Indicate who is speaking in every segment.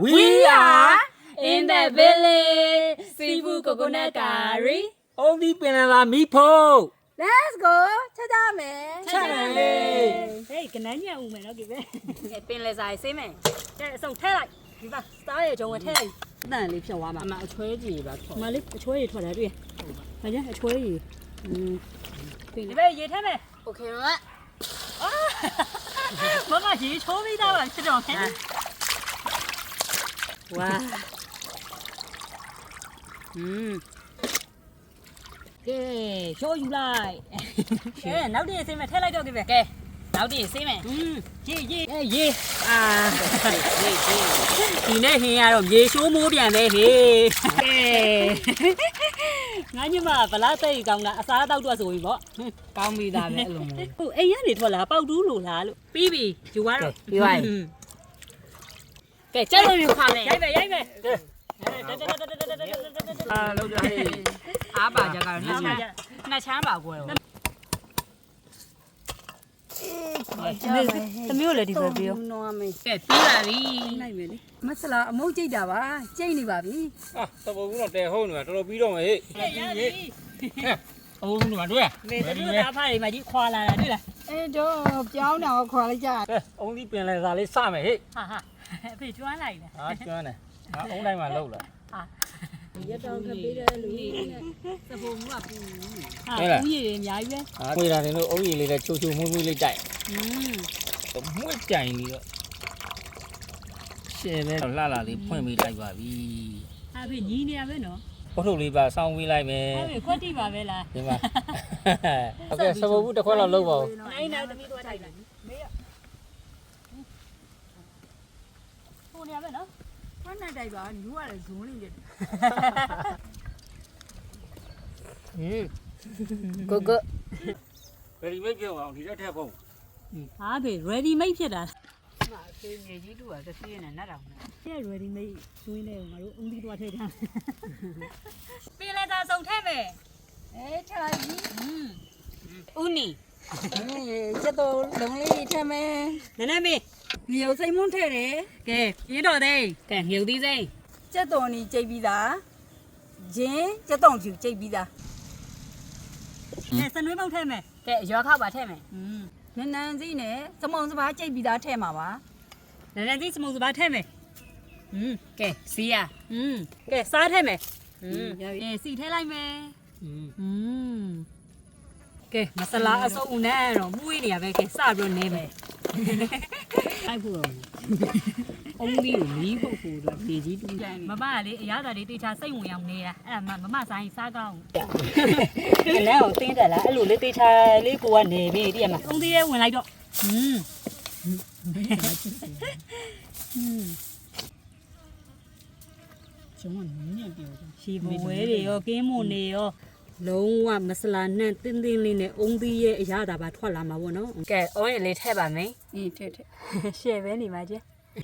Speaker 1: We are in the village seafood coconut curry
Speaker 2: အုံးဒီပင်လယ်လာမီးဖို့
Speaker 3: Let's go ချက်ကြမယ်
Speaker 2: ချက်တယ်လေ
Speaker 1: ဟေးကနန်းညံဦးမယ်နော်ဒီပဲ
Speaker 3: ပင်လေစာရေးစေးမယ်
Speaker 1: ကဲအစုံထဲလိုက်ဒီပါစတားရဲ့ဂျုံဝထဲလိုက်အတန်လေးဖြတ်သွားမှာ
Speaker 2: အမအချွဲကြီးပါခေါ်
Speaker 1: မလေးအချွေးရထွက်တယ်တွေ့ရဟာကျအချွေးရอืมဒီပဲရေထဲမယ်
Speaker 3: โอเคနော်
Speaker 1: မမရေချိုးပြီးသားပါဖြစ်တော့ခဲ ဝါอืมကဲချိုးယူလိုက်ကဲနောက်တည့်စိမ့်မယ်ထဲလိုက်တော့ကြည့်ပဲ
Speaker 3: ကဲနောက်တည့်စေးမယ်
Speaker 1: อืมရေရေအဲရေအာရေရေဒီနေ့ဟင်းရတော့ရေရှိုးမိုးပြန်ပဲဟေးကဲငါညမဗလားစိတ်ကောင်းတာအစားတောက်တော့ဆိုပြီပေါ့
Speaker 3: ကောင်းပြီသားပဲအဲ့လိုမျိုး
Speaker 1: ဟုတ်အိမ်ကနေထွက်လာပေါက်တူးလို့လားလို့ပြီးပြီယူသွားတော့
Speaker 3: ပြီးသွားပြီ ကဲချက်လို့ယူခါမယ်
Speaker 1: ရိုက်မယ်ရိုက်မယ်
Speaker 2: အာလောက်ကြဟေး
Speaker 3: အားပါကြကတော့နှစ်ချမ်းနှစ်ချမ်းပါကွယ်
Speaker 1: သမီးကိုလည်းဒီပဲပြော
Speaker 3: နော်မေးကဲပြီးပါပြီ
Speaker 1: နိုင်မယ်လေ
Speaker 3: မဆလာအမုတ်ကြိတ်တာပါကြိတ်နေပါပြီ
Speaker 2: အာတဘောဘူးတော့တဲဟုတ်နေမှာတော်တော်ပြီးတော့မယ်ဟေး
Speaker 1: ရပြီ
Speaker 2: အုံးဒီမှာတွေ့
Speaker 1: မေသမီးတို့သားဖားတွေမှာကြီးခွာလာတာတွေ့လား
Speaker 3: အဲတော့ပြောင်းတော့ခေါ်လိုက်ကြ
Speaker 2: ကဲအုံးဒီပင်လယ်စာလေးစမယ်ဟေး
Speaker 1: ဟာဟာ အဖေကျွမ်းလိုက်တယ်
Speaker 2: ဟာကျွမ်းတယ်ဟာအုံးတိုင်းမှာလောက်လာ
Speaker 3: ရတော့ခပေးတယ်လူကြီးနဲ့သဘုံကပူ
Speaker 1: ဟာဦးရည်တွေအများကြီးပဲ
Speaker 2: ဟာခွေတာတင်လို့အုံးကြီးလေးနဲ့ချိုးချိုးမွေးမွေးလေးတိုက်
Speaker 1: อืม
Speaker 2: မွေးကြိုင်ပြီးတော့ရှင်နဲ့လှလာလေးဖွင့်ပေးလိုက်ပါပြီ
Speaker 1: အဖေညီးနေရပဲနော်
Speaker 2: ပုထုပ်လေးပါစောင်းပေးလိုက်မယ်
Speaker 1: အဖေခွက်တိပါပဲလား
Speaker 2: ဒီမှာဟုတ်ကဲ့စဘဘူးတစ်ခွက်လောက်လုပ်ပါဦး
Speaker 1: နိုင်နိုင်သမီးသွားထိုက်လိုက် မေးရဟိုနေရပဲနော်
Speaker 3: ဖမ်းနိုင်တိုက်ပါညူရတယ်ဇုံးနေတယ်
Speaker 2: ဟင်း
Speaker 3: ကိုကို
Speaker 2: ဘယ်ဒီမိတ်ပြောအောင်ဒီတက်ထက်ဖို့
Speaker 1: ဟာဖေ ready made ဖြစ်တာ
Speaker 3: မအဖေငယ်ကြီးတူတာတစ်စီးနဲ့နတ်တော်နဲ့
Speaker 1: တဲ့ ready made ကျွေးနေငါတို့အုံးပြီးသွားထည့်ထားပင်လည်းသာစုံထဲမယ်
Speaker 3: အဲချလိုက်ပြီ
Speaker 1: ဦးနီ
Speaker 3: ချက်တော့လုံးလေးထမ်းမယ်
Speaker 1: နည်းနည်းမေး
Speaker 3: မြေုပ်စိမ့်မွန်းထဲတယ်
Speaker 1: ကဲရင်းတော်သိန်း
Speaker 3: ကဲမြုပ်သီးစိမ့်ချက်တော်နီကြိတ်ပြီးသားဂျင်းချက်တော်ကျူကြိတ်ပြီးသား
Speaker 1: ကဲစနွေးပေါက်ထဲမယ်
Speaker 3: ကဲရွာခောက်ပါထဲမယ်
Speaker 1: อืม
Speaker 3: နန်းနန်းစီးနဲ့စမုံစပါးကြိတ်ပြီးသားထဲမှာပါ
Speaker 1: နည်းနည်းကြီးစမုံစပါထဲမယ်อืม
Speaker 3: ကဲစီးရ
Speaker 1: อืมကဲစားထဲမယ်
Speaker 3: อืมရပြီ
Speaker 1: ကဲစီထဲလိုက်မယ်
Speaker 2: อืม
Speaker 1: อืม ကဲမဆလာအစုံနဲ့တော့မွေးနေရပဲကဲစပြီးတော့နေမယ်အိုက်ဖို့တော့
Speaker 3: အုံးဒီကိုမီးဖို့ဖို့တော့ပေကြီးတူး
Speaker 1: မမကလေအရသာလေးတေချာစိတ်ဝင်အောင်နေတာအဲ့ဒါမမဆိုင်စားကောင်းအဲ့လဲကိုတင်းတယ်လားအဲ့လိုလေးတေချာလေးကိုကနေပြီတည်းမှာအုံးဒီရဲ့ဝင်လိုက်တော့ဟွန်း
Speaker 3: ကျွန်မနင်းနေပြောတာ
Speaker 1: ရှီမွေးတွေရောကင်းမွန်တွေရော လုံးဝမဆလာနဲ့တင်းတင်းလေးနဲ့အုံးသီးရဲ့အရသာပါထွက်လာမှာပေါ့နော်
Speaker 3: ကဲအုံးရလေးထဲပါမယ်အင်းထဲထဲ
Speaker 1: ရှယ်ပဲနေပါကျ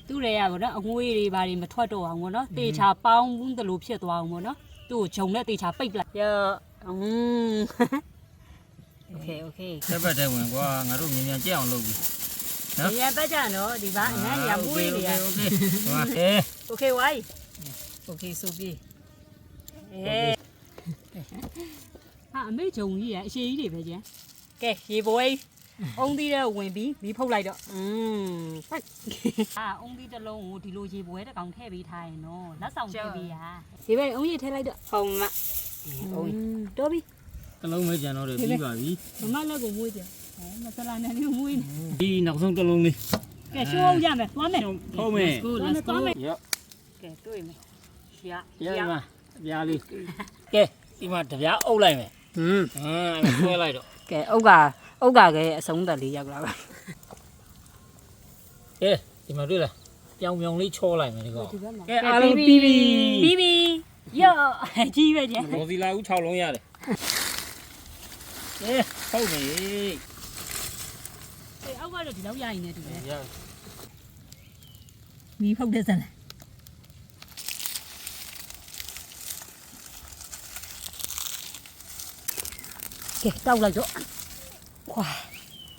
Speaker 1: သူ့ရေရပေါ့နော်အငွေးတွေဘာတွေမထွက်တော့အောင်ပေါ့နော်တေချာပေါင်းဘူးတလို့ဖြစ်သွားအောင်ပေါ့နော်သူ့ကိုဂျုံနဲ့တေချာပိတ်လိုက်ရောอืมโอเคโอเค
Speaker 2: တက်ပတ်တဲ့ဝင်ကွာငါတို့မြန်မြန်ကြက်အောင်လုပ်ပြီ နော်
Speaker 1: ဒီရပတ်ကြနော်ဒီပါအငန်းရမွေးနေရ
Speaker 2: โอเคဟိုအေး
Speaker 1: โอเคဝိုင်း
Speaker 3: โอเคဆိုပြီး
Speaker 1: အေး ဟာအမေဂျုံကြီးရအရှိကြီးတွေပဲကျန်ကဲရေပွဲအုံးသီးတဲ့ဝင်ပြီးမီးဖုတ်လိုက်တော့อืมဖိုက်အာအုံးသီးတစ်လုံးကိုဒီလိုရေပွဲတစ်ကောင်ထည့်ပေးထားရင်နော်လက်ဆောင်ထည့်ပေးရဒီပဲအုံးရေထည့်လိုက်တော့
Speaker 3: ဟုံမ
Speaker 1: အုံးတော်ပြီ
Speaker 2: ကလုံးမဲကြံတော့တယ်ပြီးပါပြီ
Speaker 1: မမလက်ကိုမွေးကြဟဲမဆလာနဲ့လေးမွေးနေ
Speaker 2: ဒီနောက်ဆုံးတစ်လုံးလေး
Speaker 1: ကဲရှိုးအောင်ရမယ်သွားမယ်
Speaker 2: ဟုတ်မယ်
Speaker 3: let's go let's go
Speaker 2: ရော့
Speaker 1: ကဲတွေ့မယ်ရ
Speaker 2: ရရမှာအပြားလေး ကဲဒီမှာတပြားအုပ်လိုက်မယ်
Speaker 3: ဟွန်း
Speaker 2: ဟမ်ဆွဲလိုက်တော့
Speaker 3: ကဲအုတ်ကအုတ်ကကဲအဆုံးသက်လေးရောက်လာပါ
Speaker 2: ကဲဒီမှာတွေ့လားပြောင်ပြောင်လေးချောလိုက်မယ်ဒီကောင်
Speaker 3: ဒီဘက်မှာ
Speaker 2: ကဲအားလုံးပြီးပြီ
Speaker 1: ပြီးပြီရော့ကြီးပဲကျန်
Speaker 2: ဘောစီလာဦး6လုံးရတယ်ကဲဟုတ်ပြီ
Speaker 1: အေးအောက်ကတော့ဒီလောက်ရရင်လည်းတူတယ်
Speaker 2: ရ
Speaker 1: မီးဖုတ်တဲ့စမ်းလား ကဲတောက်လိုက်တော့ခွာ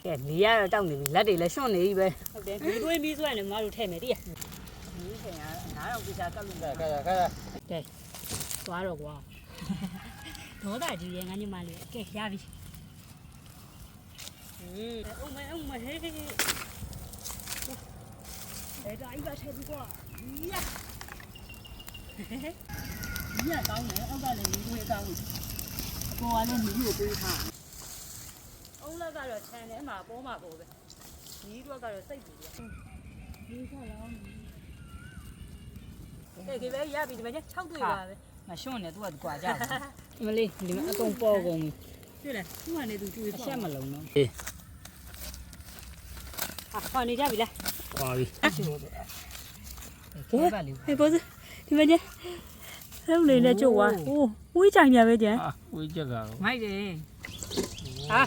Speaker 3: ကဲမီးရတော့တောက်နေပြီလက်တွေလည်းရှွန့်နေပြီပဲ
Speaker 1: ဟုတ်တယ်မီးသွေးမီးဆွဲနေမတို့ထည့်မယ်တည်း
Speaker 3: မီးခင်ရနားတော့ကြကပ်လို့
Speaker 2: ကဲကဲကဲ
Speaker 1: သွားတော့ကွာဒေါသကြီးရဲ့ငါညီမလေးကဲရပြီဟင်းအုံမအုံမဟဲ့အဲ့ဒါအိမ်ပါထဲဒီကွာရရကောင်းတယ်အောက်ကလည်းလူတွေကောင်းတယ်အ ပေါ်ကလည်းမြည်ကိုပေးထားအုံလက်ကတော့ခြံထဲမှာပေါ်မှာပေါ်ပဲညီတို့ကတော့စိတ်ပူတယ်ဒီဆောက်လောင်းကဲဒီပဲရပြီဒီပဲ6တွေ့ပါပဲ
Speaker 3: မရှွန့်နဲ့သူကကွာကြတယ်
Speaker 1: မလေးဒီမှာအကုန်ပေါ်ကုန်ပြီတွေ့လားသူ့ဟာနဲ့သူကျွေး
Speaker 3: အ
Speaker 1: သွား
Speaker 3: ချက်မလုံးတော့
Speaker 1: ဟာဟောနေကြပြီလား
Speaker 2: ခွာပြီ
Speaker 3: ခဲပါလေ
Speaker 1: ဟေးဘောစဒီမှာ ကျလုံးလေးနဲ့ကြုတ်သွားဟိုးဝေးကြိုင်ညာပဲကျန်
Speaker 2: အာဝေးချက်ကတော့
Speaker 3: မိုက်တယ်
Speaker 1: ဟာ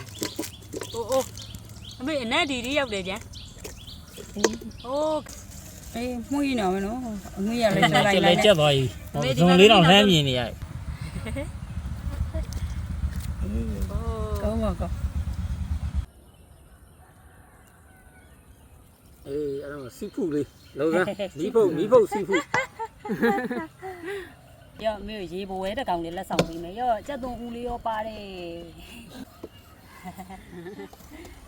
Speaker 1: အိုးအိုးအမေအနက်ဒီဒီရောက်တယ်ကျန်ဟိုး
Speaker 3: အေးမှုရနော်မနော်အငွေးရလဲဆက်လိုက်
Speaker 2: ချက်
Speaker 3: လို
Speaker 2: လဲ
Speaker 3: က်
Speaker 2: ချက်သွားပြီဇုံလေးတော့လှမ်းမြင်နေရတယ်
Speaker 3: ကောင်းပါကောင်း
Speaker 2: အေးအဲ့တော့စီဖူလေးလုံးစမ်းမီးဖုတ်မီးဖုတ်စီဖူ
Speaker 1: ရော့မေရေဘဝဲတကောင်လေးလက်ဆောင်ပေးမယ်ရော့ကြက်သွန်ဦးလေးရောပါတယ်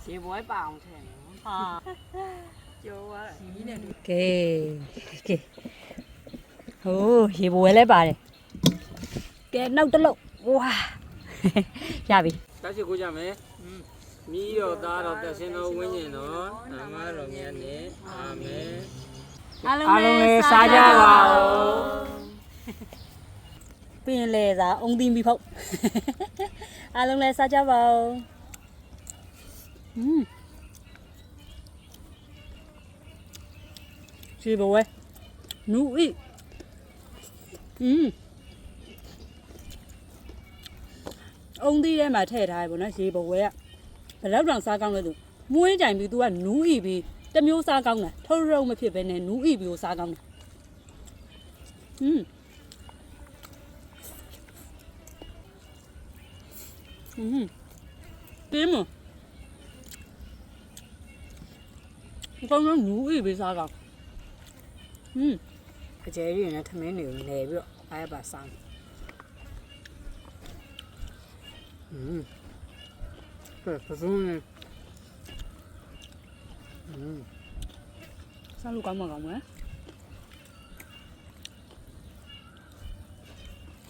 Speaker 1: ရေဘဝဲပါအောင်ထည့်နော်ဟာကျော်သွားဒီနဲ့ကဲကဲဟိုးရေဘဝဲလဲပါတယ်ကဲနောက်တစ်လုံးဝါရပြီ
Speaker 2: တက်ချစ်ကိုကြမယ်မီးတော့သားတော့တက်စင်းတော့ဝင်းကျင်တော့နာမတော်မြတ်နဲ့အာမင်
Speaker 1: အားလုံး
Speaker 2: အားလုံးလည်းစားကြပါဦး
Speaker 1: ပင်လေသာအုံသီးမိဖို့အားလုံးလည်းစားကြပါဦးอืมရှိဘဝဲနူဤอืมအုံသီးထဲမှာထည့်ထားရပေါ့နော်ရေဘဝဲကဘယ်တော့တောင်စားကောင်းလဲသူမွေးကြိုင်ပြီး तू ကနူးဤပြီးတစ်မျိုးစားကောင်းတယ်ထုတ်ရုံမဖြစ်ဘဲနဲ့နူးဤပြီးကိုစားကောင်းတယ်อืม 嗯，对嘛，刚刚牛也没啥了，嗯，这节日呢，他们牛来不了，还把上，嗯，对，不是呢，嗯，上路干嘛干嘛？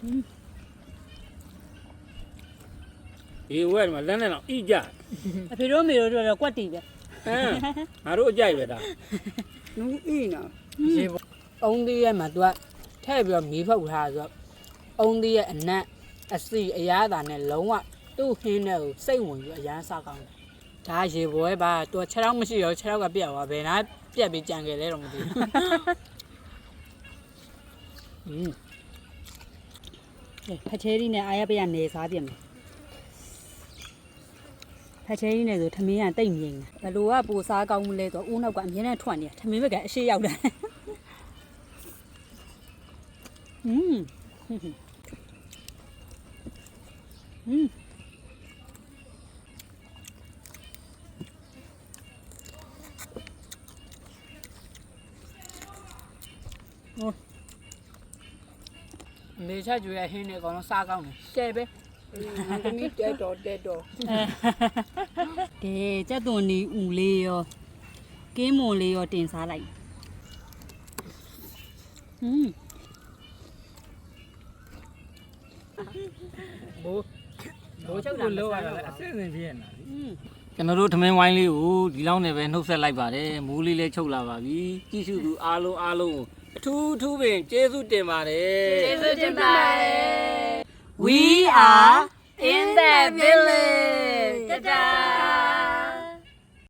Speaker 1: 嗯。
Speaker 2: ဒီဝဲဒီမှာလမ်းနဲ့တော့ဣကြ
Speaker 1: အဖေတို့မေတို့တို့တော့ကွက်တီပဲ
Speaker 2: ဟမ်ငါတို့အကြိုက်ပဲဒါ
Speaker 3: နူးဤနော်
Speaker 1: ရေပေါ်အုံးသေးရဲ့မှာ तू ကထည့်ပြီးတော့မီးဖုတ်ထားဆိုတော့အုံးသေးရဲ့အနက်အစီအရာသာနဲ့လုံးဝသူ့ဟင်းတဲ့ကိုစိတ်ဝင်ပြီးအရန်စားကောင်းတယ်ဒါရေပွဲပါ तू 6ချောင်းမရှိရော6ချောင်းကပြတ်သွားဘယ်နာပြတ်ပြီးကြံခဲ့လဲတော့မသိဘူးอืมဖချဲရီနဲ့အားရပရနေစားပြင်မယ် က်ချင်းကြီးနဲ့ဆိုထမင်းကတိတ်မြင်တယ်ဘလို့ကပိုစားကောင်းမလဲဆိုတော့ဦးနောက်ကအမြင်နဲ့ထွက်နေတာထမင်းဘက်ကအရှိရောက်တာဟွန်းဟွန်းမေချာကျွေးရဟင်းတွေအကောင်လုံးစားကောင်းတယ်ကျဲပဲ
Speaker 3: သမီးတက်တော့တက်တော့
Speaker 1: ကဲကြက်သွန်နီဥလေးရောကင်းမွန်လေးရောတင်စားလိုက်ဟွန်း
Speaker 2: ဘိုး
Speaker 1: ဘိုးချုပ်ကို
Speaker 2: လောရတာအဆင်အပြေနေတာ
Speaker 1: อืม
Speaker 2: ကျွန်တော်တို့ထမင်းဝိုင်းလေးကိုဒီလောက်နဲ့ပဲနှုတ်ဆက်လိုက်ပါတယ်မူးလေးလည်းချုပ်လာပါပြီကြည့်ရှုသူအားလုံးအားလုံးကိုအထူးထူးပင်ကျေးဇူးတင်ပါတယ်
Speaker 3: ကျေးဇူးတင်ပါတယ်
Speaker 1: We are in the village. Ta-da!